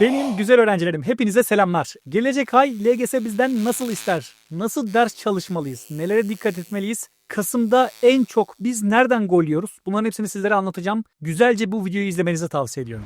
Benim güzel öğrencilerim hepinize selamlar. Gelecek ay LGS bizden nasıl ister? Nasıl ders çalışmalıyız? Nelere dikkat etmeliyiz? Kasım'da en çok biz nereden gol yiyoruz? Bunların hepsini sizlere anlatacağım. Güzelce bu videoyu izlemenizi tavsiye ediyorum.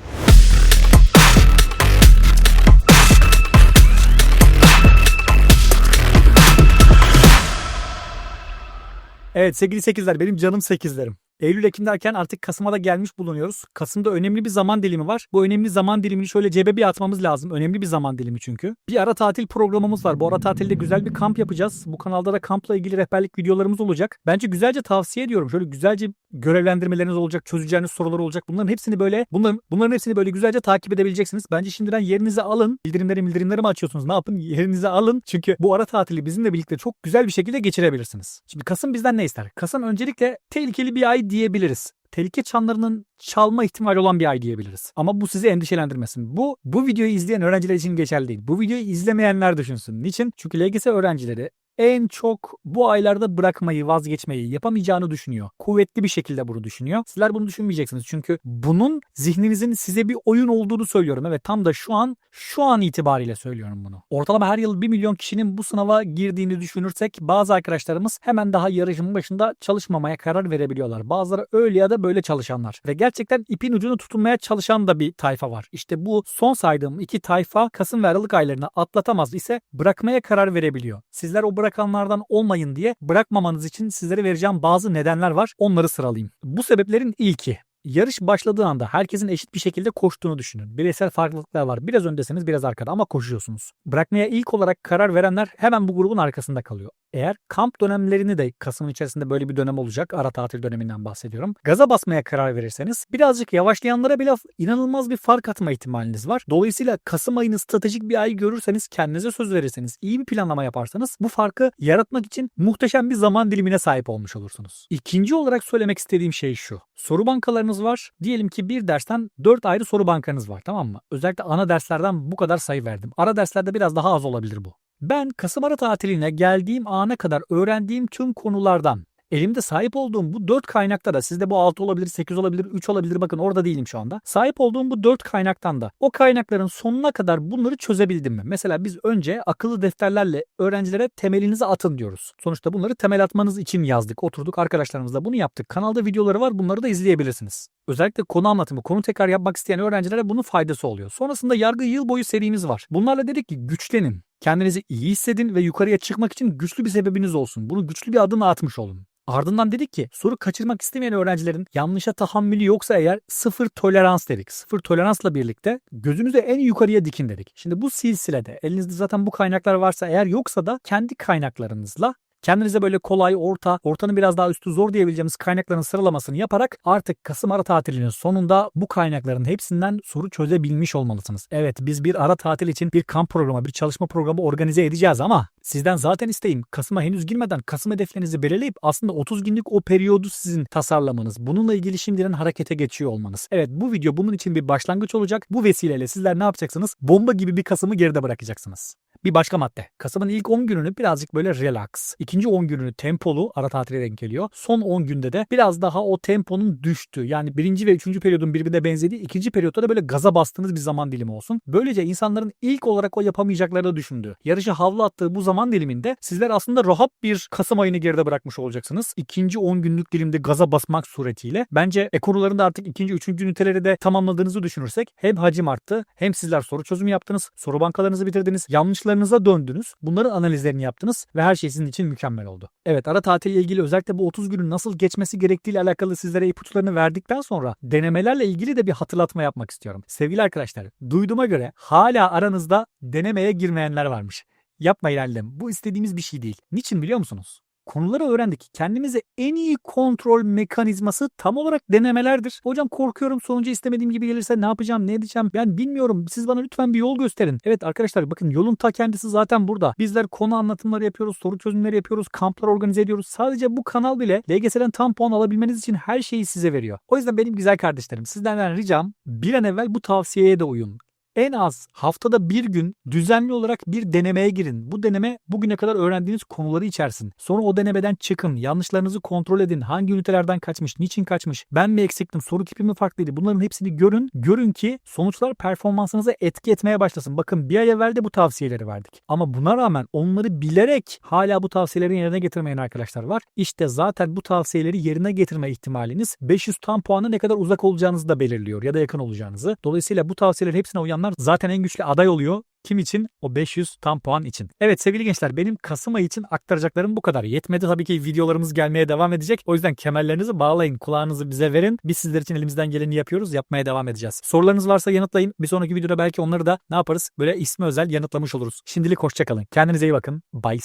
Evet sevgili 8'ler benim canım 8'lerim. Eylül-Ekim derken artık Kasım'a da gelmiş bulunuyoruz. Kasım'da önemli bir zaman dilimi var. Bu önemli zaman dilimini şöyle cebe bir atmamız lazım. Önemli bir zaman dilimi çünkü. Bir ara tatil programımız var. Bu ara tatilde güzel bir kamp yapacağız. Bu kanalda da kampla ilgili rehberlik videolarımız olacak. Bence güzelce tavsiye ediyorum. Şöyle güzelce görevlendirmeleriniz olacak, çözeceğiniz sorular olacak. Bunların hepsini böyle bunların, bunların hepsini böyle güzelce takip edebileceksiniz. Bence şimdiden yerinizi alın. Bildirimleri bildirimleri mi açıyorsunuz? Ne yapın? Yerinizi alın. Çünkü bu ara tatili bizimle birlikte çok güzel bir şekilde geçirebilirsiniz. Şimdi Kasım bizden ne ister? Kasım öncelikle tehlikeli bir ay diyebiliriz. Tehlike çanlarının çalma ihtimali olan bir ay diyebiliriz. Ama bu sizi endişelendirmesin. Bu bu videoyu izleyen öğrenciler için geçerli değil. Bu videoyu izlemeyenler düşünsün. Niçin? Çünkü LGS öğrencileri en çok bu aylarda bırakmayı, vazgeçmeyi yapamayacağını düşünüyor. Kuvvetli bir şekilde bunu düşünüyor. Sizler bunu düşünmeyeceksiniz. Çünkü bunun zihninizin size bir oyun olduğunu söylüyorum. Evet tam da şu an şu an itibariyle söylüyorum bunu. Ortalama her yıl 1 milyon kişinin bu sınava girdiğini düşünürsek bazı arkadaşlarımız hemen daha yarışın başında çalışmamaya karar verebiliyorlar. Bazıları öyle ya da böyle çalışanlar. Ve gerçekten ipin ucunu tutunmaya çalışan da bir tayfa var. İşte bu son saydığım iki tayfa Kasım ve Aralık aylarını atlatamaz ise bırakmaya karar verebiliyor. Sizler o bırakanlardan olmayın diye bırakmamanız için sizlere vereceğim bazı nedenler var. Onları sıralayayım. Bu sebeplerin ilki Yarış başladığı anda herkesin eşit bir şekilde koştuğunu düşünün. Bireysel farklılıklar var. Biraz öndesiniz biraz arkada ama koşuyorsunuz. Bırakmaya ilk olarak karar verenler hemen bu grubun arkasında kalıyor. Eğer kamp dönemlerini de Kasım'ın içerisinde böyle bir dönem olacak. Ara tatil döneminden bahsediyorum. Gaza basmaya karar verirseniz birazcık yavaşlayanlara bile inanılmaz bir fark atma ihtimaliniz var. Dolayısıyla Kasım ayını stratejik bir ay görürseniz kendinize söz verirseniz iyi bir planlama yaparsanız bu farkı yaratmak için muhteşem bir zaman dilimine sahip olmuş olursunuz. İkinci olarak söylemek istediğim şey şu. Soru bankalarınız var. Diyelim ki bir dersten 4 ayrı soru bankanız var tamam mı? Özellikle ana derslerden bu kadar sayı verdim. Ara derslerde biraz daha az olabilir bu. Ben Kasım ara tatiline geldiğim ana kadar öğrendiğim tüm konulardan Elimde sahip olduğum bu 4 kaynakta da sizde bu 6 olabilir, 8 olabilir, 3 olabilir bakın orada değilim şu anda. Sahip olduğum bu 4 kaynaktan da o kaynakların sonuna kadar bunları çözebildim mi? Mesela biz önce akıllı defterlerle öğrencilere temelinizi atın diyoruz. Sonuçta bunları temel atmanız için yazdık. Oturduk arkadaşlarımızla bunu yaptık. Kanalda videoları var bunları da izleyebilirsiniz. Özellikle konu anlatımı, konu tekrar yapmak isteyen öğrencilere bunun faydası oluyor. Sonrasında yargı yıl boyu serimiz var. Bunlarla dedik ki güçlenin. Kendinizi iyi hissedin ve yukarıya çıkmak için güçlü bir sebebiniz olsun. Bunu güçlü bir adımla atmış olun. Ardından dedik ki soru kaçırmak istemeyen öğrencilerin yanlışa tahammülü yoksa eğer sıfır tolerans dedik. Sıfır toleransla birlikte gözünüzü en yukarıya dikin dedik. Şimdi bu silsilede elinizde zaten bu kaynaklar varsa eğer yoksa da kendi kaynaklarınızla Kendinize böyle kolay, orta, ortanın biraz daha üstü zor diyebileceğimiz kaynakların sıralamasını yaparak artık Kasım ara tatilinin sonunda bu kaynakların hepsinden soru çözebilmiş olmalısınız. Evet biz bir ara tatil için bir kamp programı, bir çalışma programı organize edeceğiz ama sizden zaten isteğim Kasım'a henüz girmeden Kasım hedeflerinizi belirleyip aslında 30 günlük o periyodu sizin tasarlamanız. Bununla ilgili şimdiden harekete geçiyor olmanız. Evet bu video bunun için bir başlangıç olacak. Bu vesileyle sizler ne yapacaksınız? Bomba gibi bir Kasım'ı geride bırakacaksınız. Bir başka madde. Kasım'ın ilk 10 gününü birazcık böyle relax. İkinci 10 gününü tempolu ara tatile denk geliyor. Son 10 günde de biraz daha o temponun düştüğü yani birinci ve üçüncü periyodun birbirine benzediği ikinci periyotta da böyle gaza bastığınız bir zaman dilimi olsun. Böylece insanların ilk olarak o yapamayacaklarını düşündüğü, yarışı havlu attığı bu zaman diliminde sizler aslında rahat bir Kasım ayını geride bırakmış olacaksınız. İkinci 10 günlük dilimde gaza basmak suretiyle bence ekorularında artık ikinci, üçüncü üniteleri de tamamladığınızı düşünürsek hem hacim arttı hem sizler soru çözümü yaptınız, soru bankalarınızı bitirdiniz, yanlışlarınıza döndünüz, bunların analizlerini yaptınız ve her şey sizin için mükemmel oldu. Evet ara tatille ilgili özellikle bu 30 günün nasıl geçmesi gerektiğiyle alakalı sizlere ipuçlarını verdikten sonra denemelerle ilgili de bir hatırlatma yapmak istiyorum. Sevgili arkadaşlar duyduğuma göre hala aranızda denemeye girmeyenler varmış. Yapmayın halledem. Bu istediğimiz bir şey değil. Niçin biliyor musunuz? Konuları öğrendik. Kendimize en iyi kontrol mekanizması tam olarak denemelerdir. Hocam korkuyorum sonucu istemediğim gibi gelirse ne yapacağım ne edeceğim ben bilmiyorum. Siz bana lütfen bir yol gösterin. Evet arkadaşlar bakın yolun ta kendisi zaten burada. Bizler konu anlatımları yapıyoruz, soru çözümleri yapıyoruz, kamplar organize ediyoruz. Sadece bu kanal bile LGS'den tam puan alabilmeniz için her şeyi size veriyor. O yüzden benim güzel kardeşlerim sizlerden ricam bir an evvel bu tavsiyeye de uyun. En az haftada bir gün düzenli olarak bir denemeye girin. Bu deneme bugüne kadar öğrendiğiniz konuları içersin. Sonra o denemeden çıkın. Yanlışlarınızı kontrol edin. Hangi ünitelerden kaçmış, niçin kaçmış, ben mi eksiktim, soru tipi mi farklıydı? Bunların hepsini görün. Görün ki sonuçlar performansınıza etki etmeye başlasın. Bakın bir ay evvel de bu tavsiyeleri verdik. Ama buna rağmen onları bilerek hala bu tavsiyeleri yerine getirmeyen arkadaşlar var. İşte zaten bu tavsiyeleri yerine getirme ihtimaliniz 500 tam puanı ne kadar uzak olacağınızı da belirliyor ya da yakın olacağınızı. Dolayısıyla bu tavsiyelerin hepsine uyanlar zaten en güçlü aday oluyor. Kim için? O 500 tam puan için. Evet sevgili gençler benim Kasım ayı için aktaracaklarım bu kadar. Yetmedi tabii ki videolarımız gelmeye devam edecek. O yüzden kemerlerinizi bağlayın, kulağınızı bize verin. Biz sizler için elimizden geleni yapıyoruz, yapmaya devam edeceğiz. Sorularınız varsa yanıtlayın. Bir sonraki videoda belki onları da ne yaparız? Böyle ismi özel yanıtlamış oluruz. Şimdilik hoşçakalın. Kendinize iyi bakın. Bye.